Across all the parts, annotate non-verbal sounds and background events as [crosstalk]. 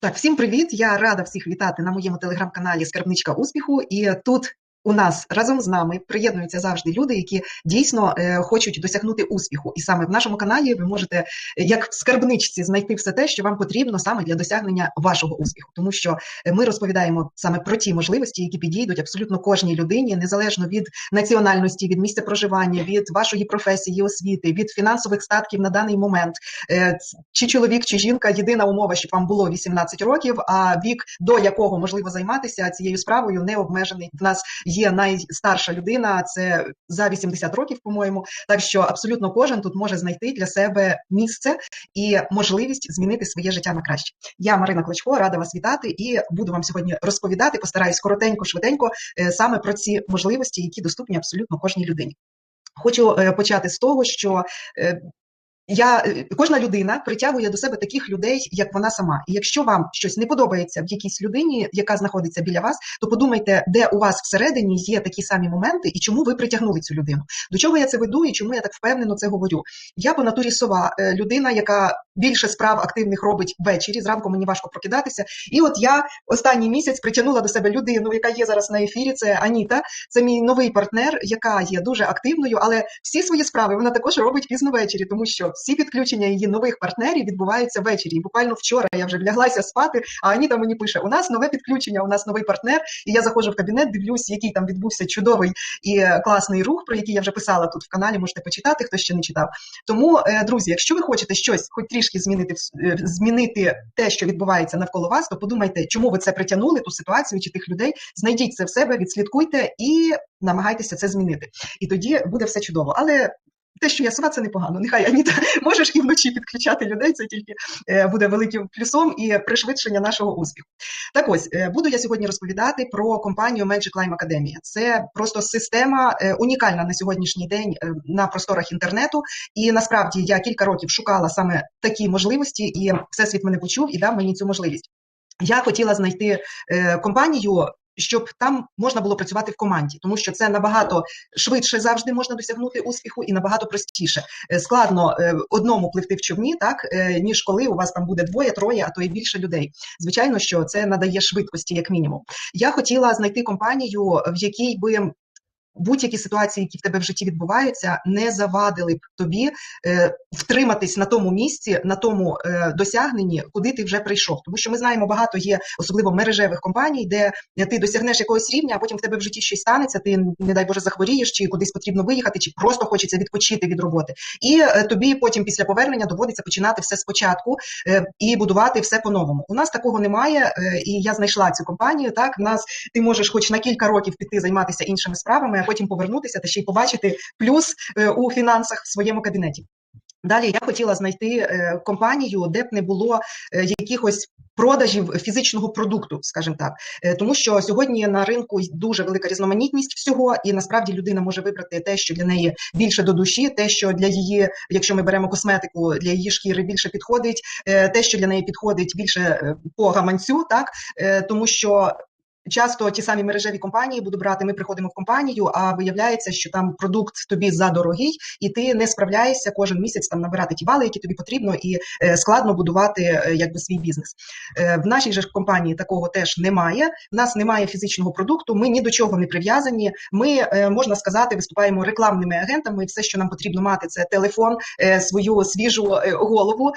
Так, всім привіт! Я рада всіх вітати на моєму телеграм-каналі Скарбничка успіху. І тут у нас разом з нами приєднуються завжди люди, які дійсно е, хочуть досягнути успіху. І саме в нашому каналі ви можете, е, як в скарбничці, знайти все те, що вам потрібно саме для досягнення вашого успіху, тому що е, ми розповідаємо саме про ті можливості, які підійдуть абсолютно кожній людині, незалежно від національності, від місця проживання, від вашої професії, освіти, від фінансових статків на даний момент. Чи чоловік, чи жінка єдина умова, щоб вам було 18 років, а вік до якого можливо займатися цією справою не обмежений. В нас є найстарша людина, це за 80 років, по-моєму. Так що абсолютно кожен тут може знайти для себе місце і можливість змінити своє життя на краще. Я Марина Клочко, рада вас вітати і буду вам сьогодні розповідати. Постараюсь коротенько, швиденько е, саме про ці можливості, які доступні абсолютно кожній людині. Хочу е, почати з того, що е, я е, кожна людина притягує до себе таких людей, як вона сама. І якщо вам щось не подобається в якійсь людині, яка знаходиться біля вас, то подумайте, де у вас всередині є такі самі моменти, і чому ви притягнули цю людину. До чого я це веду і чому я так впевнено це говорю? Я по натурі сова е, людина, яка більше справ активних робить ввечері. Зранку мені важко прокидатися. І от я останній місяць притягнула до себе людину, яка є зараз на ефірі. Це Аніта, це мій новий партнер, яка є дуже активною, але всі свої справи вона також робить пізно ввечері, тому що всі підключення її нових партнерів відбуваються ввечері. І буквально вчора я вже вляглася спати. А Аніта мені пише: у нас нове підключення, у нас новий партнер. І я заходжу в кабінет, дивлюсь, який там відбувся чудовий і класний рух, про який я вже писала тут в каналі. Можете почитати, хто ще не читав. Тому, е, друзі, якщо ви хочете щось, хоч трішки змінити е, змінити те, що відбувається навколо вас, то подумайте, чому ви це притягнули, ту ситуацію чи тих людей. Знайдіть це в себе, відслідкуйте і намагайтеся це змінити. І тоді буде все чудово. Але те, що я сова, це непогано. Нехай Аніта можеш і вночі підключати людей, це тільки е, буде великим плюсом і пришвидшення нашого успіху. Так ось е, буду я сьогодні розповідати про компанію Magic Lime Academia. Це просто система е, унікальна на сьогоднішній день на просторах інтернету. І насправді я кілька років шукала саме такі можливості, і всесвіт мене почув і дав мені цю можливість. Я хотіла знайти компанію, щоб там можна було працювати в команді, тому що це набагато швидше завжди можна досягнути успіху і набагато простіше. Е, складно е, одному пливти в човні, так е, ніж коли у вас там буде двоє, троє, а то і більше людей. Звичайно, що це надає швидкості, як мінімум. Я хотіла знайти компанію, в якій би будь-які ситуації, які в тебе в житті відбуваються, не завадили б тобі е, втриматись на тому місці, на тому е, досягненні, куди ти вже прийшов. Тому що ми знаємо, багато є, особливо мережевих компаній, де ти досягнеш якогось рівня, а потім в тебе в житті щось станеться. Ти не дай Боже захворієш, чи кудись потрібно виїхати, чи просто хочеться відпочити від роботи. І е, тобі потім, після повернення, доводиться починати все спочатку і будувати все по-новому. У нас такого немає, і я знайшла цю компанію. Так, в нас ти можеш, хоч на кілька років піти займатися іншими справами потім повернутися та ще й побачити плюс е, у фінансах в своєму кабінеті. Далі я хотіла знайти е, компанію, де б не було е, якихось. Продажів фізичного продукту, скажімо так, тому що сьогодні на ринку дуже велика різноманітність всього, і насправді людина може вибрати те, що для неї більше до душі, те, що для її, якщо ми беремо косметику, для її шкіри більше підходить, те, що для неї підходить більше по гаманцю, так тому що Часто ті самі мережеві компанії буду брати. Ми приходимо в компанію, а виявляється, що там продукт тобі задорогий, і ти не справляєшся кожен місяць там набирати ті бали, які тобі потрібно, і е, складно будувати е, якби свій бізнес. Е, в нашій же компанії такого теж немає. В нас немає фізичного продукту. Ми ні до чого не прив'язані. Ми можна сказати, виступаємо рекламними агентами. Все, що нам потрібно мати, це телефон, свою свіжу голову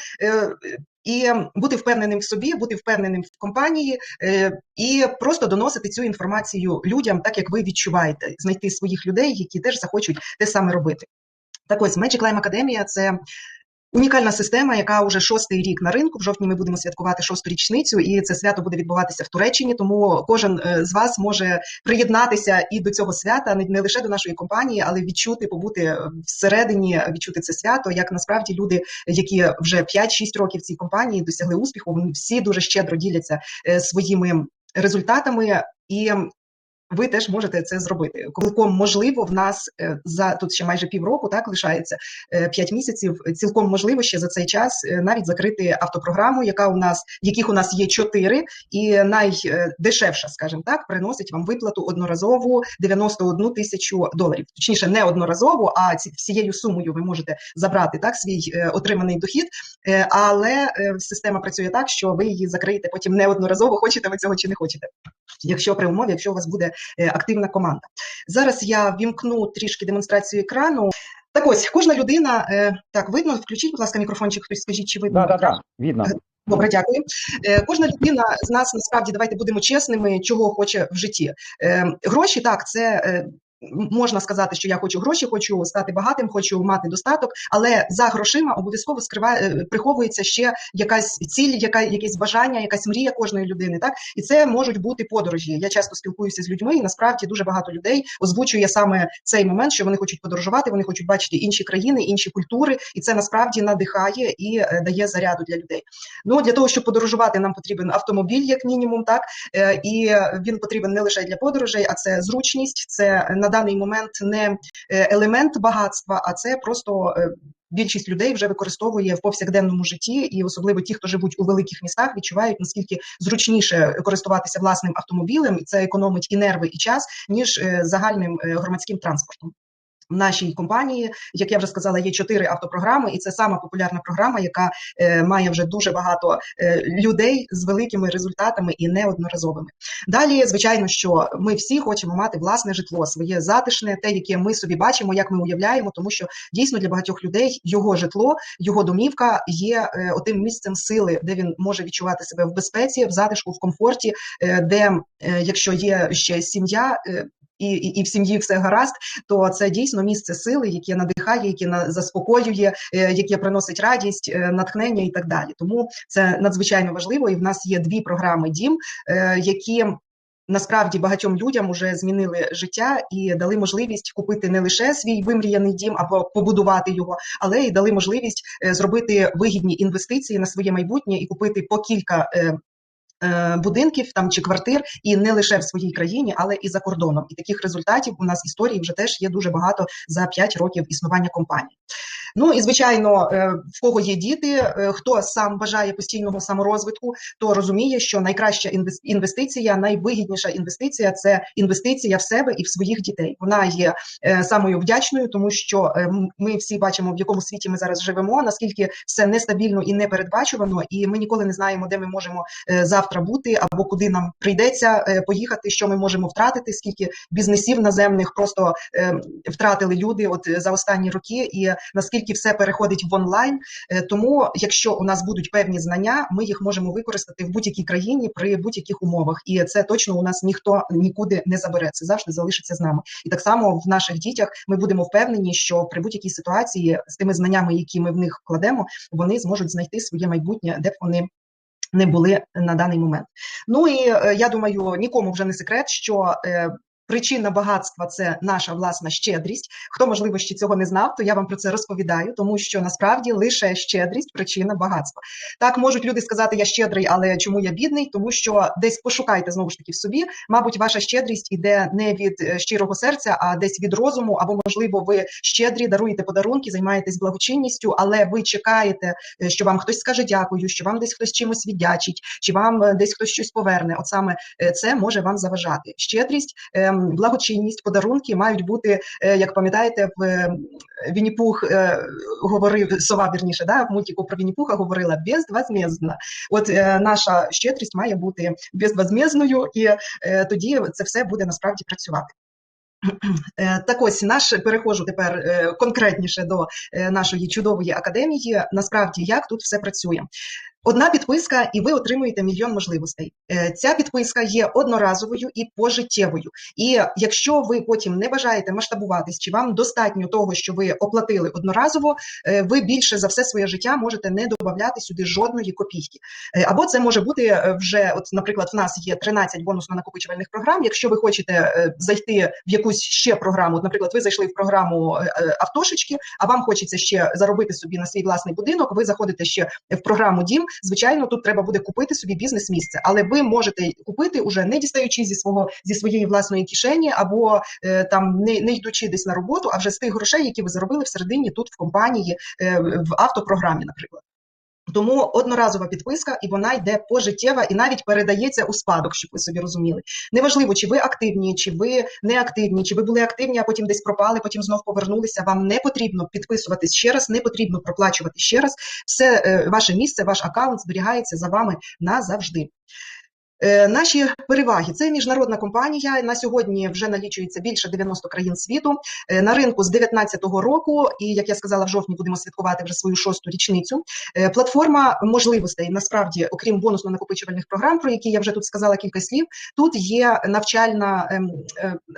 і бути впевненим в собі, бути впевненим в компанії е, і просто доносити цю інформацію людям, так як ви відчуваєте, знайти своїх людей, які теж захочуть те саме робити. Так ось Magic Lime Academia – це Унікальна система, яка вже шостий рік на ринку. В жовтні ми будемо святкувати шосту річницю, і це свято буде відбуватися в Туреччині. Тому кожен е, з вас може приєднатися і до цього свята, не лише до нашої компанії, але відчути, побути всередині, відчути це свято. Як насправді люди, які вже 5-6 років в цій компанії досягли успіху, вони всі дуже щедро діляться е, своїми результатами і ви теж можете це зробити. Цілком можливо, в нас е, за тут ще майже півроку, так лишається 5 місяців. Цілком можливо ще за цей час навіть закрити автопрограму, яка у нас яких у нас є 4, і найдешевша, скажімо так, приносить вам виплату одноразову 91 тисячу доларів. Точніше, не одноразово, а всією сумою ви можете забрати так свій отриманий дохід, але система працює так, що ви її закриєте потім неодноразово, хочете ви цього чи не хочете. Якщо при умові, якщо у вас буде е, активна команда. Зараз я вімкну трішки демонстрацію екрану. Так ось кожна людина е, так видно. Включіть, будь ласка, мікрофончик. Хтось скажіть, чи видно? Да, да, да, видно. Е, добре, дякую. Кожна людина з нас насправді давайте будемо чесними, чого хоче в житті. Гроші так, це Можна сказати, що я хочу гроші, хочу стати багатим, хочу мати достаток, але за грошима обов'язково скриває е, приховується ще якась ціль, яка якесь бажання, якась мрія кожної людини. Так і це можуть бути подорожі. Я часто спілкуюся з людьми, і насправді дуже багато людей озвучує саме цей момент, що вони хочуть подорожувати, вони хочуть бачити інші країни, інші культури, і це насправді надихає і е, дає заряду для людей. Ну для того, щоб подорожувати, нам потрібен автомобіль, як мінімум, так е, і він потрібен не лише для подорожей, а це зручність, це на даний момент не е, елемент багатства, а це просто. Е, більшість людей вже використовує в повсякденному житті, і особливо ті, хто живуть у великих містах, відчувають наскільки зручніше користуватися власним автомобілем, і це економить і нерви, і час ніж е, загальним громадським транспортом. В нашій компанії, як я вже сказала, є чотири автопрограми, і це сама популярна програма, яка е, має вже дуже багато е, людей з великими результатами і неодноразовими. Далі, звичайно, що ми всі хочемо мати власне житло, своє затишне, те, яке ми собі бачимо, як ми уявляємо, тому що дійсно для багатьох людей його житло, його домівка є е, отим місцем сили, де він може відчувати себе в безпеці, в затишку, в комфорті, де якщо є ще сім'я. І і, і в сім'ї все гаразд, то це дійсно місце сили, яке надихає, яке заспокоює, е, яке приносить радість, е, натхнення і так далі. Тому це надзвичайно важливо. І в нас є дві програми дім, е, які Насправді багатьом людям вже змінили життя і дали можливість купити не лише свій вимріяний дім або побудувати його, але й дали можливість зробити вигідні інвестиції на своє майбутнє і купити по кілька будинків там чи квартир, і не лише в своїй країні, але і за кордоном. І таких результатів у нас історії вже теж є дуже багато за 5 років існування компанії. Ну і звичайно, е, в кого є діти, е, хто сам бажає постійного саморозвитку, то розуміє, що найкраща інвестиція, найвигідніша інвестиція це інвестиція в себе і в своїх дітей. Вона є самою вдячною, тому що ми всі бачимо, в якому світі ми зараз живемо, наскільки все нестабільно і непередбачувано, і ми ніколи не знаємо, де ми можемо завтра завтра бути, або куди нам прийдеться е, поїхати, що ми можемо втратити, скільки бізнесів наземних просто е, втратили люди от за останні роки, і наскільки все переходить в онлайн. Е, тому, якщо у нас будуть певні знання, ми їх можемо використати в будь-якій країні при будь-яких умовах, і це точно у нас ніхто нікуди не забере. Це завжди залишиться з нами. І так само в наших дітях ми будемо впевнені, що при будь-якій ситуації з тими знаннями, які ми в них вкладемо, вони зможуть знайти своє майбутнє, де б вони не були на даний момент. Ну і е, я думаю, нікому вже не секрет, що е, Причина багатства це наша власна щедрість. Хто можливо ще цього не знав, то я вам про це розповідаю, тому що насправді лише щедрість причина багатства. Так можуть люди сказати, я щедрий, але чому я бідний? Тому що десь пошукайте знову ж таки в собі. Мабуть, ваша щедрість іде не від е, щирого серця, а десь від розуму, або можливо, ви щедрі, даруєте подарунки, займаєтесь благочинністю, але ви чекаєте, е, що вам хтось скаже дякую, що вам десь хтось чимось віддячить, чи вам е, десь хтось щось поверне. От саме це може вам заважати. Щедрість. Ем, благочинність, подарунки мають бути, е, як пам'ятаєте, в е, Вінніпух е, говорив сова вірніше, да, в мультику про Вінніпуха говорила безвозмездно. От наша щедрість має бути безвозмезною, і тоді це все буде насправді працювати. Так ось наш переходжу тепер конкретніше до нашої чудової академії. Насправді, як тут все працює. Одна підписка, і ви отримуєте мільйон можливостей. Е, ця підписка є одноразовою і пожиттєвою. І якщо ви потім не бажаєте масштабуватись, чи вам достатньо того, що ви оплатили одноразово, е, ви більше за все своє життя можете не додати сюди жодної копійки. Е, або це може бути вже, от, наприклад, в нас є 13 бонусно-накопичувальних програм. Якщо ви хочете зайти в якусь ще програму, от, наприклад, ви зайшли в програму автошечки, а вам хочеться ще заробити собі на свій власний будинок. Ви заходите ще в програму Дім звичайно, тут треба буде купити собі бізнес-місце, але ви можете купити уже не дістаючи зі свого зі своєї власної кишені, або е, там не, не йдучи десь на роботу, а вже з тих грошей, які ви заробили всередині тут в компанії е, в автопрограмі, наприклад. Тому одноразова підписка, і вона йде пожиттєва і навіть передається у спадок, щоб ви собі розуміли. Неважливо, чи ви активні, чи ви не активні, чи ви були активні, а потім десь пропали, потім знов повернулися. Вам не потрібно підписуватись ще раз, не потрібно проплачувати ще раз. Все е, ваше місце, ваш аккаунт зберігається за вами назавжди. Е, Наші переваги це міжнародна компанія. На сьогодні вже налічується більше 90 країн світу. Е, На ринку з 19-го року, і як я сказала, в жовтні будемо святкувати вже свою шосту річницю. Е, Платформа можливостей насправді, окрім бонусно-накопичувальних програм, про які я вже тут сказала кілька слів. Тут є навчальна ем,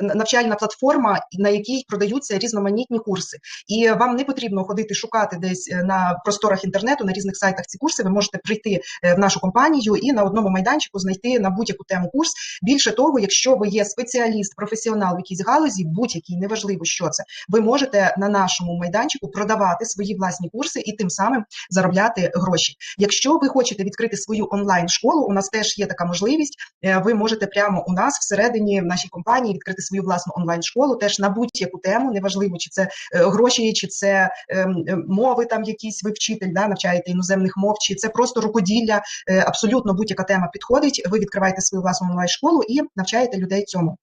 навчальна платформа, на якій продаються різноманітні курси, і вам не потрібно ходити шукати десь на просторах інтернету на різних сайтах ці курси. Ви можете прийти в нашу компанію і на одному майданчику знайти на будь-яку тему курс. Більше того, якщо ви є спеціаліст, професіонал в якійсь галузі, будь-який, неважливо, що це, ви можете на нашому майданчику продавати свої власні курси і тим самим заробляти гроші. Якщо ви хочете відкрити свою онлайн школу, у нас теж є така можливість. Е, Ви можете прямо у нас всередині в нашій компанії відкрити свою власну онлайн школу, теж на будь-яку тему, неважливо, чи це е, гроші, чи це ем, е, мови, там якісь ви вчитель, да, навчаєте іноземних мов, чи це просто рукоділля. Абсолютно будь-яка тема підходить. Ви відкриваєте свою власну онлайн школу і навчаєте людей цьому.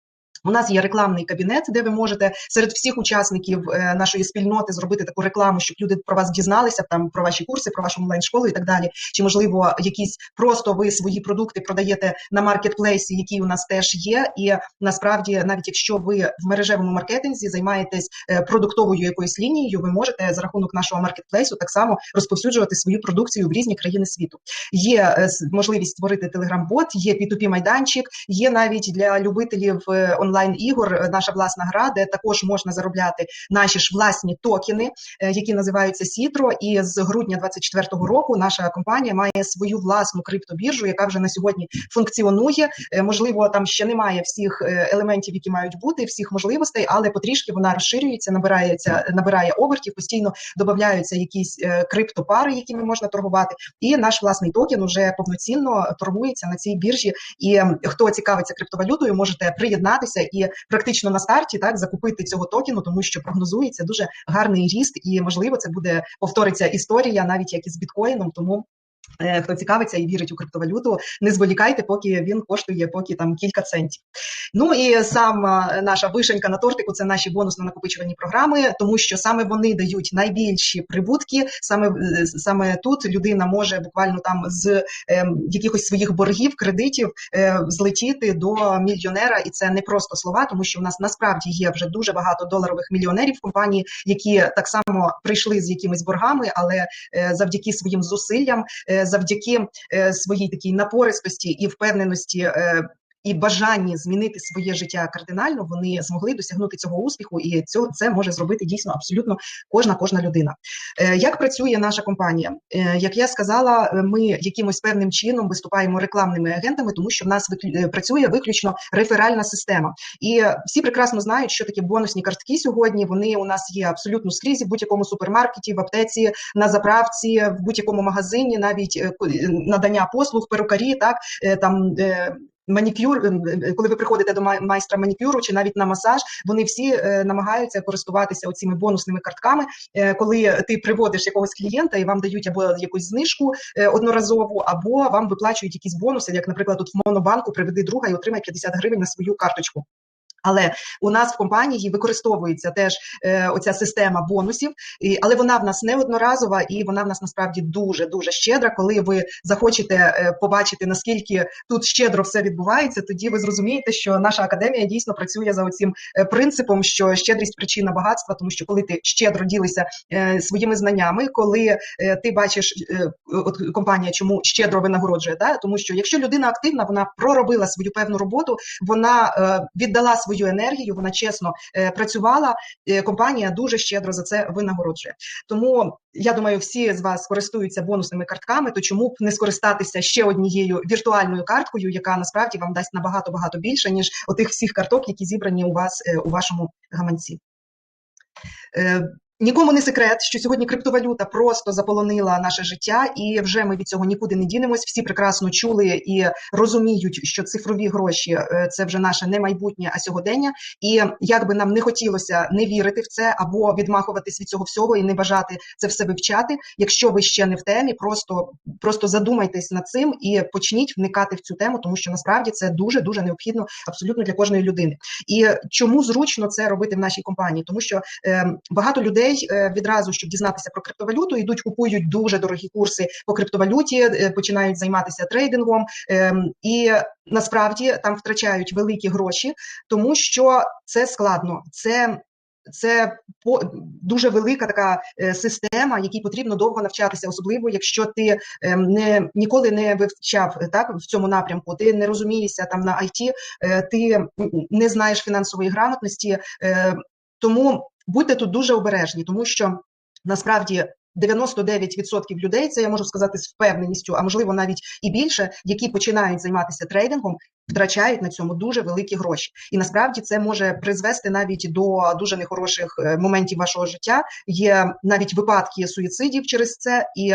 У нас є рекламний кабінет, де ви можете серед всіх учасників е, нашої спільноти зробити таку рекламу, щоб люди про вас дізналися, там про ваші курси, про вашу онлайн-школу і так далі. Чи можливо якісь просто ви свої продукти продаєте на маркетплейсі, які у нас теж є. І насправді, навіть якщо ви в мережевому маркетинзі займаєтесь е, продуктовою якоюсь лінією, ви можете за рахунок нашого маркетплейсу так само розповсюджувати свою продукцію в різні країни світу. Є е, можливість створити телеграм-бот, є P2P майданчик, є навіть для любителів онлайн-ігор е, наша власна гра, де також можна заробляти наші ж власні токени, е, які називаються Сітро. І з грудня 24-го року наша компанія має свою власну криптобіржу, яка вже на сьогодні функціонує. Е, Можливо, там ще немає всіх елементів, які мають бути, всіх можливостей, але потрішки вона розширюється, набирається, набирає обертів, постійно додаються якісь криптопари, якими можна торгувати. І наш власний токен уже повноцінно торгується на цій біржі. І хто цікавиться криптовалютою, можете приєднатися і практично на старті так закупити цього токену, тому що прогнозується дуже гарний ріст, і можливо це буде повториться історія, навіть як із біткоїном. Тому хто цікавиться і вірить у криптовалюту, не зволікайте, поки він коштує поки там кілька центів. Ну і сама наша вишенька на тортику це наші бонусно накопичувальні програми, тому що саме вони дають найбільші прибутки. Саме е, саме тут людина може буквально там з ем, якихось своїх боргів, кредитів е, злетіти до мільйонера, і це не просто слова, тому що у нас насправді є вже дуже багато доларових мільйонерів в компанії, які так само прийшли з якимись боргами, але е, завдяки своїм зусиллям, е, завдяки е, своїй такій напористості і впевненості. І бажанні змінити своє життя кардинально, вони змогли досягнути цього успіху, і цього це може зробити дійсно абсолютно кожна кожна людина. Е, Як працює наша компанія? Е, Як я сказала, е, ми якимось певним чином виступаємо рекламними агентами, тому що в нас працює виключно реферальна система. І всі прекрасно знають, що такі бонусні картки сьогодні. Вони у нас є абсолютно скрізь, в будь-якому супермаркеті, в аптеці, на заправці, в будь-якому магазині, навіть надання послуг, перукарі, так там. Манікюр, е, е, коли ви приходите до май- майстра манікюру чи навіть на масаж, вони всі е, намагаються користуватися оціми бонусними картками. Е, коли ти приводиш якогось клієнта і вам дають або якусь знижку е, одноразову, або вам виплачують якісь бонуси, як, наприклад, тут в монобанку приведи друга і отримай 50 гривень на свою карточку. Але у нас в компанії використовується теж е, оця система бонусів, і, але вона в нас не одноразова і вона в нас насправді дуже дуже щедра. Коли ви захочете е, побачити наскільки тут щедро все відбувається, тоді ви зрозумієте, що наша академія дійсно працює за оцим е, принципом, що щедрість причина багатства, тому що коли ти щедро ділишся е, своїми знаннями, коли е, ти бачиш е, от компанія, чому щедро винагороджує, да? тому що якщо людина активна, вона проробила свою певну роботу, вона віддала свою енергію, вона чесно е, працювала. е, Компанія дуже щедро за це винагороджує. Тому я думаю, всі з вас користуються бонусними картками. То чому б не скористатися ще однією віртуальною карткою, яка насправді вам дасть набагато багато більше ніж отих всіх карток, які зібрані у вас е, у вашому гаманці. Нікому не секрет, що сьогодні криптовалюта просто заполонила наше життя, і вже ми від цього нікуди не дінемось. Всі прекрасно чули і розуміють, що цифрові гроші е, це вже наше не майбутнє, а сьогодення. І як би нам не хотілося не вірити в це або відмахуватись від цього всього і не бажати це все вивчати. Якщо ви ще не в темі, просто просто задумайтесь над цим і почніть вникати в цю тему, тому що насправді це дуже дуже необхідно абсолютно для кожної людини. І чому зручно це робити в нашій компанії? Тому що е, багато людей людей е, відразу, щоб дізнатися про криптовалюту, йдуть, купують дуже дорогі курси по криптовалюті, е, починають займатися трейдингом, ем, і насправді там втрачають великі гроші, тому що це складно. Це це по дуже велика така е, система, якій потрібно довго навчатися, особливо якщо ти ем, не ніколи не вивчав так в цьому напрямку. Ти не розумієшся там на IT, ти не знаєш фінансової грамотності, тому будьте тут дуже обережні, тому що насправді 99% людей, це я можу сказати з впевненістю, а можливо навіть і більше, які починають займатися трейдингом, втрачають на цьому дуже великі гроші, і насправді це може призвести навіть до дуже нехороших е, моментів вашого життя. Є навіть випадки суїцидів через це, і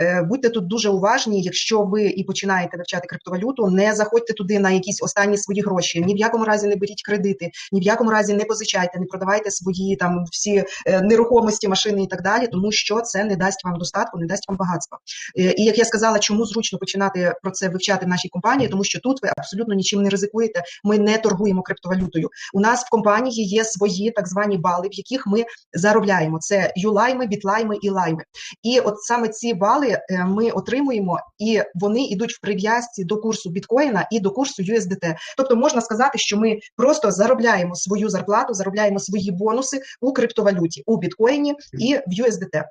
е, будьте тут дуже уважні. Якщо ви і починаєте вивчати криптовалюту, не заходьте туди на якісь останні свої гроші. Ні в якому разі не беріть кредити, ні в якому разі не позичайте, не продавайте свої там всі е, нерухомості, машини і так далі, тому що це не дасть вам достатку, не дасть вам багатства. Е, і як я сказала, чому зручно починати про це вивчати в нашій компанії, тому що тут ви абсолютно нічим не ризикуєте. Ми не торгуємо криптовалютою. У нас в компанії є свої так звані бали, в яких ми заробляємо. Це юлайми, бітлайми і лайми. І от саме ці бали е, ми отримуємо, і вони йдуть в прив'язці до курсу біткоїна і до курсу USDT. Тобто можна сказати, що ми просто заробляємо свою зарплату, заробляємо свої бонуси у криптовалюті у біткоїні і в USDT.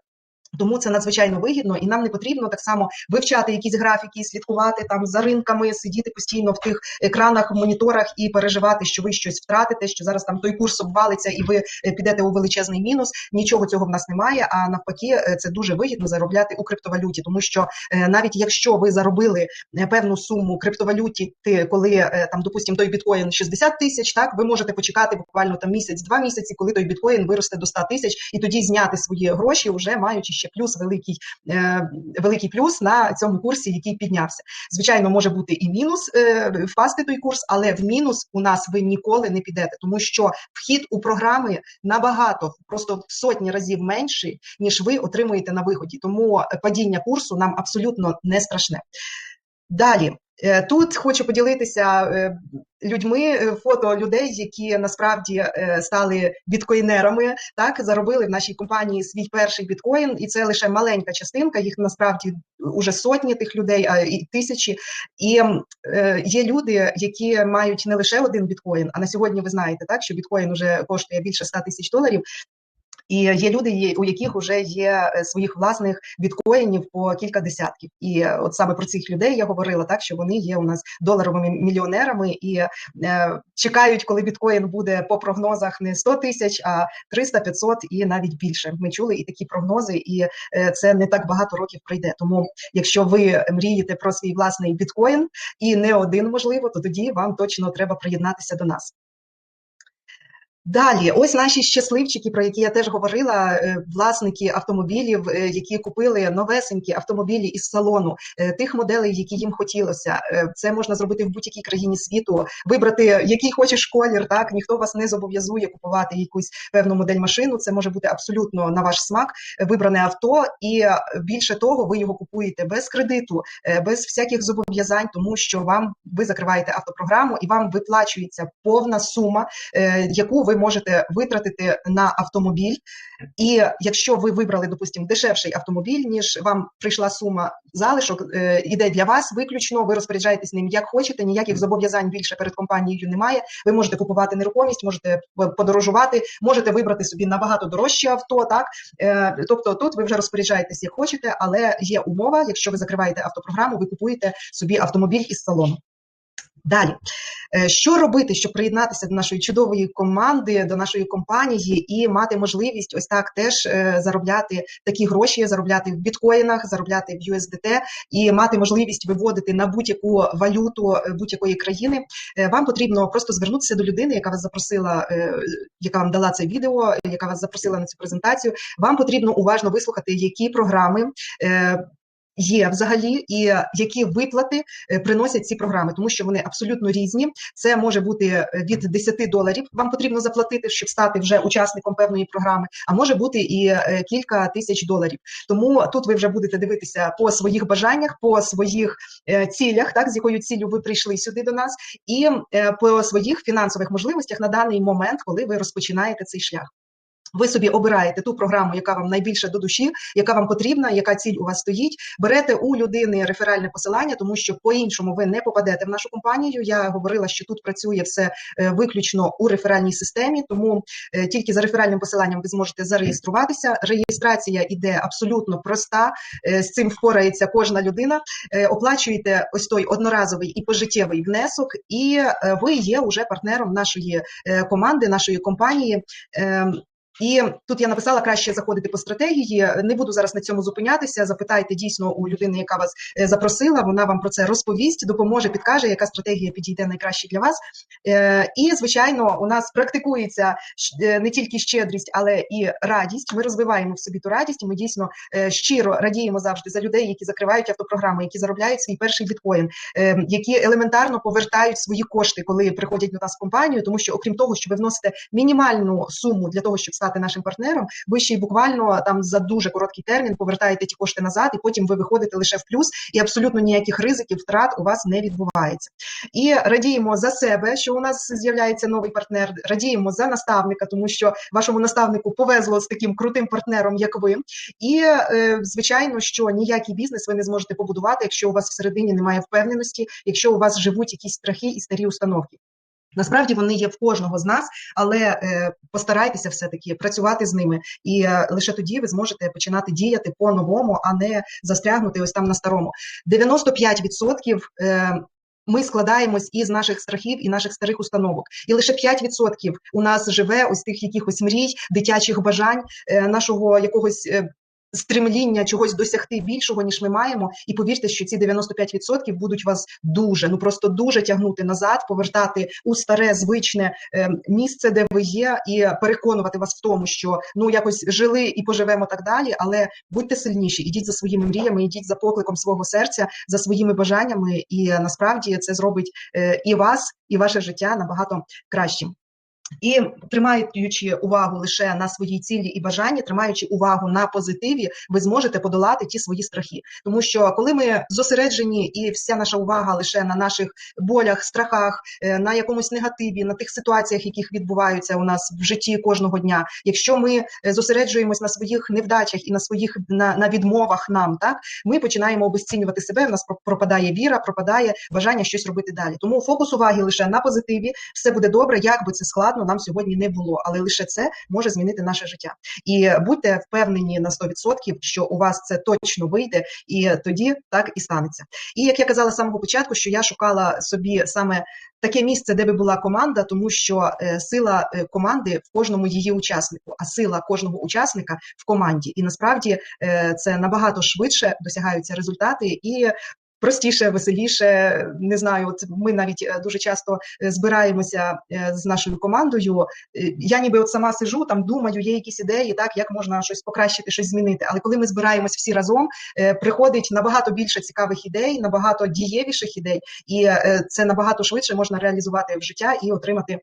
Тому це надзвичайно вигідно, і нам не потрібно так само вивчати якісь графіки, слідкувати там за ринками, сидіти постійно в тих екранах, моніторах і переживати, що ви щось втратите, що зараз там той курс обвалиться, і ви е, підете у величезний мінус. Нічого цього в нас немає. А навпаки, е, це дуже вигідно заробляти у криптовалюті, тому що е, навіть якщо ви заробили певну суму криптовалюті, ти коли там, допустимо, той біткоін 60 тисяч, так ви можете почекати буквально там місяць-два місяці, коли той біткоін виросте до 100 тисяч, і тоді зняти свої гроші, вже маючи ще плюс великий е, великий плюс на цьому курсі, який піднявся. Звичайно, може бути і мінус е, впасти той курс, але в мінус у нас ви ніколи не підете, тому що вхід у програми набагато, просто в сотні разів менший, ніж ви отримуєте на виході. Тому падіння курсу нам абсолютно не страшне. Далі Е, тут хочу поділитися е, людьми, е, фото людей, які насправді стали біткоїнерами, так заробили в нашій компанії свій перший біткоін, і це лише маленька частинка. Їх насправді уже сотні тих людей, а і тисячі. І є люди, які мають не лише один біткоін, а на сьогодні ви знаєте, так що біткоін вже коштує більше 100 тисяч доларів. І є люди, у яких вже є е, своїх власних біткоїнів по кілька десятків. І е, от саме про цих людей я говорила так, що вони є у нас доларовими мільйонерами і е, чекають, коли біткоін буде по прогнозах не 100 тисяч, а 300, 500 і навіть більше. Ми чули і такі прогнози, і е, це не так багато років пройде. Тому, якщо ви мрієте про свій власний біткоін і не один можливо, то тоді вам точно треба приєднатися до нас. Далі, ось наші щасливчики, про які я теж говорила, е, власники автомобілів, е, які купили новесенькі автомобілі із салону, е, тих моделей, які їм хотілося. Це можна зробити в будь-якій країні світу, вибрати який хочеш колір. Так ніхто вас не зобов'язує купувати якусь певну модель машину. Це може бути абсолютно на ваш смак, вибране авто, і більше того, ви його купуєте без кредиту, без всяких зобов'язань, тому що вам ви закриваєте автопрограму і вам виплачується повна сума, яку ви можете витратити на автомобіль. І якщо ви вибрали, допустимо, дешевший автомобіль, ніж вам прийшла сума залишок, е, іде для вас виключно, ви розпоряджаєтесь ним як хочете, ніяких зобов'язань більше перед компанією немає. Ви можете купувати нерухомість, можете подорожувати, можете вибрати собі набагато дорожче авто. Так е, тобто тут ви вже розпоряджаєтесь як хочете, але є умова, якщо ви закриваєте автопрограму, ви купуєте собі автомобіль із салону. Далі, Е, що робити, щоб приєднатися до нашої чудової команди, до нашої компанії і мати можливість ось так теж е, заробляти такі гроші, заробляти в біткоїнах, заробляти в USDT і мати можливість виводити на будь-яку валюту е, будь-якої країни. Вам потрібно просто звернутися до людини, яка вас запросила, яка вам дала це відео, яка вас запросила на цю презентацію. Вам потрібно уважно вислухати, які програми. Е, Є взагалі, і які виплати е, приносять ці програми, тому що вони абсолютно різні. Це може бути е, від 10 доларів. Вам потрібно заплатити, щоб стати вже учасником певної програми, а може бути і е, кілька тисяч доларів. Тому тут ви вже будете дивитися по своїх бажаннях, по своїх е, цілях, так з якою ціллю ви прийшли сюди до нас, і е, по своїх фінансових можливостях на даний момент, коли ви розпочинаєте цей шлях. Ви собі обираєте ту програму, яка вам найбільше до душі, яка вам потрібна, яка ціль у вас стоїть. Берете у людини реферальне посилання, тому що по-іншому ви не попадете в нашу компанію. Я говорила, що тут працює все е, виключно у реферальній системі, тому е, тільки за реферальним посиланням ви зможете зареєструватися. Реєстрація іде абсолютно проста. е, З цим впорається кожна людина. Оплачуєте ось той одноразовий і пожиттєвий внесок, і ви є уже партнером нашої команди, нашої компанії. І тут я написала краще заходити по стратегії. Не буду зараз на цьому зупинятися. Запитайте дійсно у людини, яка вас е, запросила. Вона вам про це розповість, допоможе, підкаже, яка стратегія підійде найкраще для вас. Е, І звичайно, у нас практикується е, не тільки щедрість, але і радість. Ми розвиваємо в собі ту радість. Ми дійсно щиро радіємо завжди за людей, які закривають автопрограми, які заробляють свій перший біткоін, які елементарно повертають свої кошти, коли приходять до нас в компанію, тому що окрім того, що ви вносите мінімальну суму для того, щоб стати нашим партнером, ви ще й буквально там за дуже короткий термін повертаєте ті кошти назад, і потім ви виходите лише в плюс, і абсолютно ніяких ризиків, втрат у вас не відбувається. І радіємо за себе, що у нас з'являється новий партнер. Радіємо за наставника, тому що вашому наставнику повезло з таким крутим партнером, як ви. І е, звичайно, що ніякий бізнес ви не зможете побудувати, якщо у вас всередині немає впевненості, якщо у вас живуть якісь страхи і старі установки. Насправді вони є в кожного з нас, але е, постарайтеся все-таки працювати з ними, і е, лише тоді ви зможете починати діяти по-новому, а не застрягнути ось там на старому. 95% е, ми складаємось із наших страхів і наших старих установок, і лише 5% у нас живе ось тих якихось мрій, дитячих бажань, нашого якогось. Стремління чогось досягти більшого, ніж ми маємо, і повірте, що ці 95% будуть вас дуже, ну просто дуже тягнути назад, повертати у старе звичне е, місце, де ви є, і переконувати вас в тому, що ну якось жили і поживемо так далі. Але будьте сильніші, ідіть за своїми мріями, ідіть за покликом свого серця, за своїми бажаннями, і насправді це зробить е, і вас, і ваше життя набагато кращим. І тримаючи увагу лише на своїй цілі і бажанні, тримаючи увагу на позитиві, ви зможете подолати ті свої страхи. Тому що коли ми зосереджені і вся наша увага лише на наших болях, страхах, е, на якомусь негативі, на тих ситуаціях, яких відбуваються у нас в житті кожного дня, якщо ми е, зосереджуємось на своїх невдачах і на своїх на, на відмовах нам, так ми починаємо обесцінювати себе. В нас пропадає віра, пропадає бажання щось робити далі. Тому фокус уваги лише на позитиві, все буде добре, як би це складно нам сьогодні не було, але лише це може змінити наше життя. І будьте впевнені на 100%, що у вас це точно вийде, і тоді так і станеться. І як я казала з самого початку, що я шукала собі саме таке місце, де би була команда, тому що е, сила е, команди в кожному її учаснику, а сила кожного учасника в команді. І насправді е, це набагато швидше досягаються результати і. Простіше, веселіше, не знаю. От ми навіть е, дуже часто е, збираємося е, з нашою командою. Я ніби от сама сижу, там думаю, є якісь ідеї, так як можна щось покращити, щось змінити. Але коли ми збираємось всі разом, приходить набагато більше цікавих ідей, набагато дієвіших ідей, і це набагато швидше можна реалізувати в життя і отримати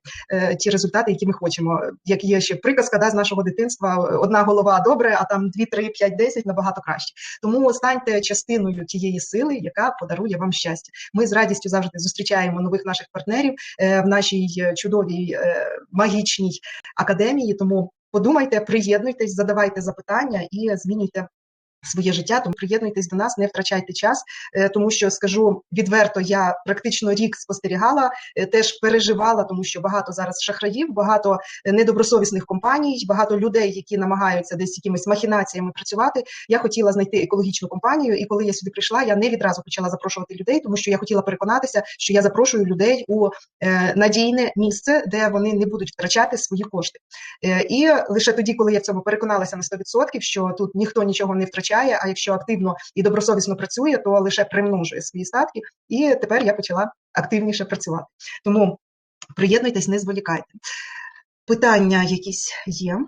ті результати, які ми хочемо. Як є ще приказка да, з нашого дитинства: одна голова добре, а там дві, три, п'ять, десять набагато краще. Тому станьте частиною тієї сили, яка подарує вам щастя. Ми з радістю завжди зустрічаємо нових наших партнерів е, в нашій е, чудовій е, магічній академії. Тому подумайте, приєднуйтесь, задавайте запитання і змінюйте своє життя. Тому приєднуйтесь до нас, не втрачайте час, е, тому що скажу відверто, я практично рік спостерігала, е, теж переживала, тому що багато зараз шахраїв, багато недобросовісних компаній, багато людей, які намагаються десь якимись махінаціями працювати. Я хотіла знайти екологічну компанію, і коли я сюди прийшла, я не відразу почала запрошувати людей, тому що я хотіла переконатися, що я запрошую людей у е, надійне місце, де вони не будуть втрачати свої кошти. Е, і лише тоді, коли я в цьому переконалася на 100%, що тут ніхто нічого не втрачає, а якщо активно і добросовісно працює, то лише примножує свої статки. І тепер я почала активніше працювати. Тому приєднуйтесь, не зволікайте. Питання якісь є.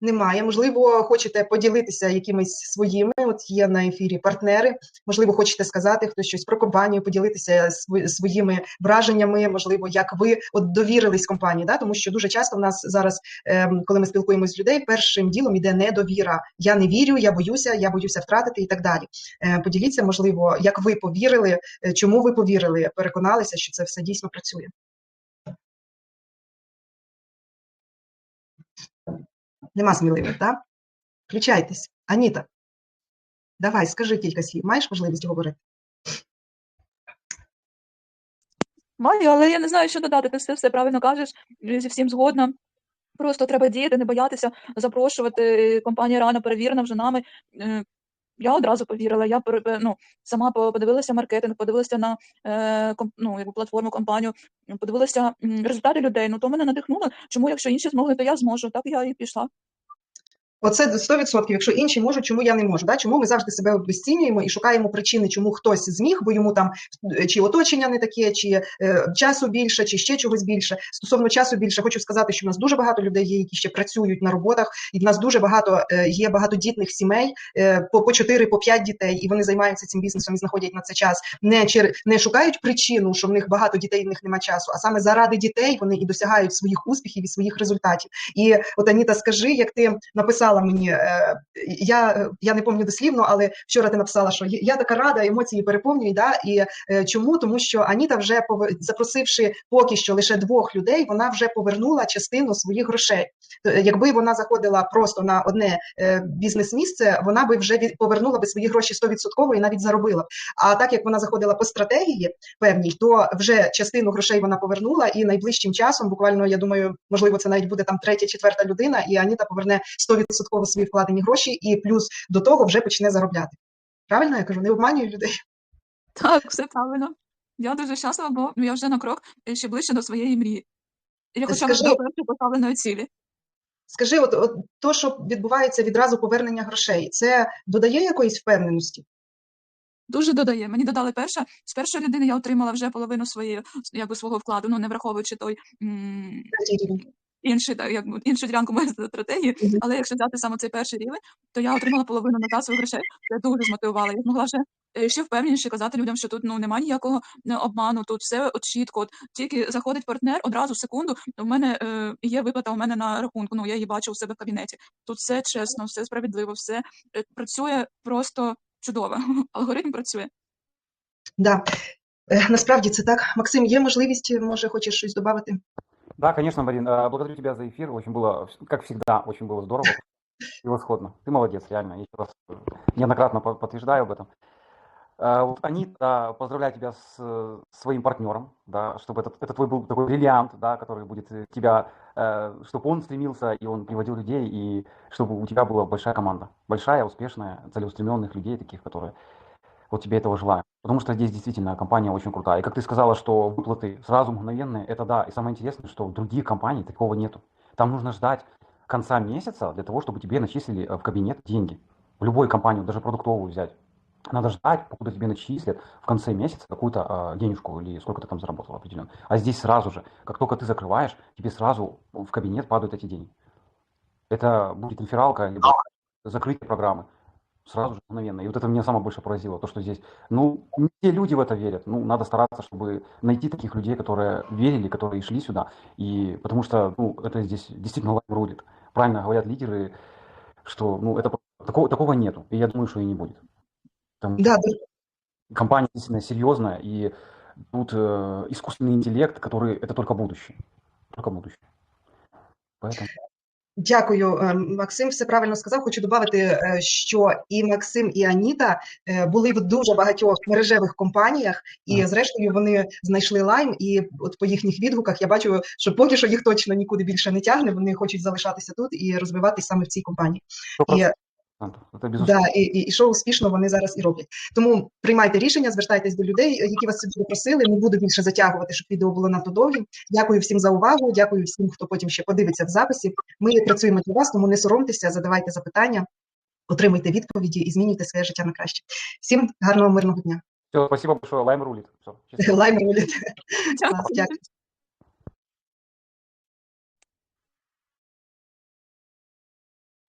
Немає. Можливо, хочете поділитися якимись своїми. От є на ефірі партнери. Можливо, хочете сказати хтось щось про компанію, поділитися своїми враженнями. Можливо, як ви от довірились компанії, да? тому що дуже часто в нас зараз, ем, коли ми спілкуємося з людей, першим ділом іде недовіра. Я не вірю, я боюся, я боюся втратити і так далі. Е, поділіться, можливо, як ви повірили, е, чому ви повірили, переконалися, що це все дійсно працює. Нема сміливих, так? Включайтесь. Аніта, давай, скажи кілька слів. Маєш можливість говорити? Маю, але я не знаю, що додати. Ти все все правильно кажеш, зі всім згодна. Просто треба діяти, не боятися, запрошувати. Компанія рано перевірена вже нами. Я одразу повірила. Я ну, сама подивилася маркетинг, подивилася на е, ну, якби платформу, компанію, подивилася результати людей. Ну то мене надихнуло. Чому, якщо інші змогли, то я зможу. Так я і пішла. Оце 100%, якщо інші можуть, чому я не можу? Да? Чому ми завжди себе обесцінюємо і шукаємо причини, чому хтось зміг, бо йому там е, чи оточення не таке, чи е, часу більше, чи ще чогось більше. Стосовно часу більше, хочу сказати, що в нас дуже багато людей є, які ще працюють на роботах, і в нас дуже багато е, є багатодітних сімей е, по по 4, по 5 дітей, і вони займаються цим бізнесом і знаходять на це час. Не чер... не шукають причину, що в них багато дітей, в них немає часу, а саме заради дітей вони і досягають своїх успіхів і своїх результатів. І от Аніта, скажи, як ти написала написала мені, е, я я не пам'ятаю дослівно, але вчора ти написала, що я така рада, емоції переповнюють. Да? І е, чому? Тому що Аніта вже запросивши поки що лише двох людей, вона вже повернула частину своїх грошей. Е, якби вона заходила просто на одне бізнес-місце, вона би вже повернула би свої гроші 100% і навіть заробила. А так як вона заходила по стратегії певній, то вже частину грошей вона повернула, і найближчим часом, буквально, я думаю, можливо, це навіть буде там третя, четверта людина, і Аніта поверне 100% відсотково свої вкладені гроші, і плюс до того вже почне заробляти. Правильно я кажу, не обманюю людей. Так, все правильно. Я дуже щаслива, бо я вже на крок е, ще ближче до своєї мрії. Я хоча б до першої поставленої цілі. Скажи, от, от то, що відбувається відразу повернення грошей, це додає якоїсь впевненості? Дуже додає. Мені додали перше. З першої людини я отримала вже половину своєї якби свого вкладу, ну не враховуючи той м інший, так, як, іншу ділянку моєї стратегії, але якщо взяти саме цей перший рівень, то я отримала половину назад своїх грошей. Це дуже змотивувала. Я змогла ще е, ще впевненіше казати людям, що тут ну немає ніякого е, обману, тут все от чітко. От тільки заходить партнер одразу секунду. У мене е, є виплата у мене на рахунку. Ну я її бачу у себе в кабінеті. Тут все чесно, все справедливо, все е, працює просто чудово. [laughs] Алгоритм працює. Да. Насправді це так. Максим, є можливість, може, хочеш щось додати? Да, конечно, Марин. Э, благодарю тебя за эфир. Очень было, как всегда, очень было здорово. Превосходно. Ты молодец, реально. Я еще раз э, неоднократно подтверждаю об этом. Э, вот, Анита, поздравляю тебя с своим партнером, да, чтобы этот, это твой был такой бриллиант, да, который будет тебя, чтобы он стремился и он приводил людей, и чтобы у тебя была большая команда. Большая, успешная, целеустремленных людей таких, которые вот тебе этого желаю. Потому что здесь действительно компания очень крутая. И как ты сказала, что выплаты сразу мгновенные, это да. И самое интересное, что в других компаниях такого нету. Там нужно ждать конца месяца для того, чтобы тебе начислили э, в кабинет деньги. В любой компании, даже продуктовую взять. Надо ждать, покуда тебе начислят в конце месяца какую-то э, денежку или сколько ты там заработал определенно. А здесь сразу же, как только ты закрываешь, тебе сразу в кабинет падают эти деньги. Это будет рефералка, либо закрытие программы сразу же мгновенно. И вот это меня самое больше поразило, то, что здесь, ну, не все люди в это верят. Ну, надо стараться, чтобы найти таких людей, которые верили, которые шли сюда. И потому что, ну, это здесь действительно лайв рулит. Правильно говорят лидеры, что, ну, это такого, такого нету. И я думаю, что и не будет. Там, да, да. Компания действительно серьезная, и тут э, искусственный интеллект, который, это только будущее. Только будущее. Поэтому... Дякую, е, Максим. Все правильно сказав. Хочу додати, е, що і Максим, і Аніта е, були в дуже багатьох мережевих компаніях, і зрештою вони знайшли лайм. І от по їхніх відгуках я бачу, що поки що їх точно нікуди більше не тягне. Вони хочуть залишатися тут і розвиватись саме в цій компанії. І Безусловно. Да, і, і, і що успішно вони зараз і роблять. Тому приймайте рішення, звертайтесь до людей, які вас сюди просили. Не буду більше затягувати, щоб відео було надто довгим. Дякую всім за увагу. Дякую всім, хто потім ще подивиться в записі. Ми працюємо для вас, тому не соромтеся, задавайте запитання, отримуйте відповіді і змінюйте своє життя на краще. Всім гарного мирного дня. Все, спасибо большое. Лайм рулит. Все, [laughs] Лайм. Дякую. Дякую.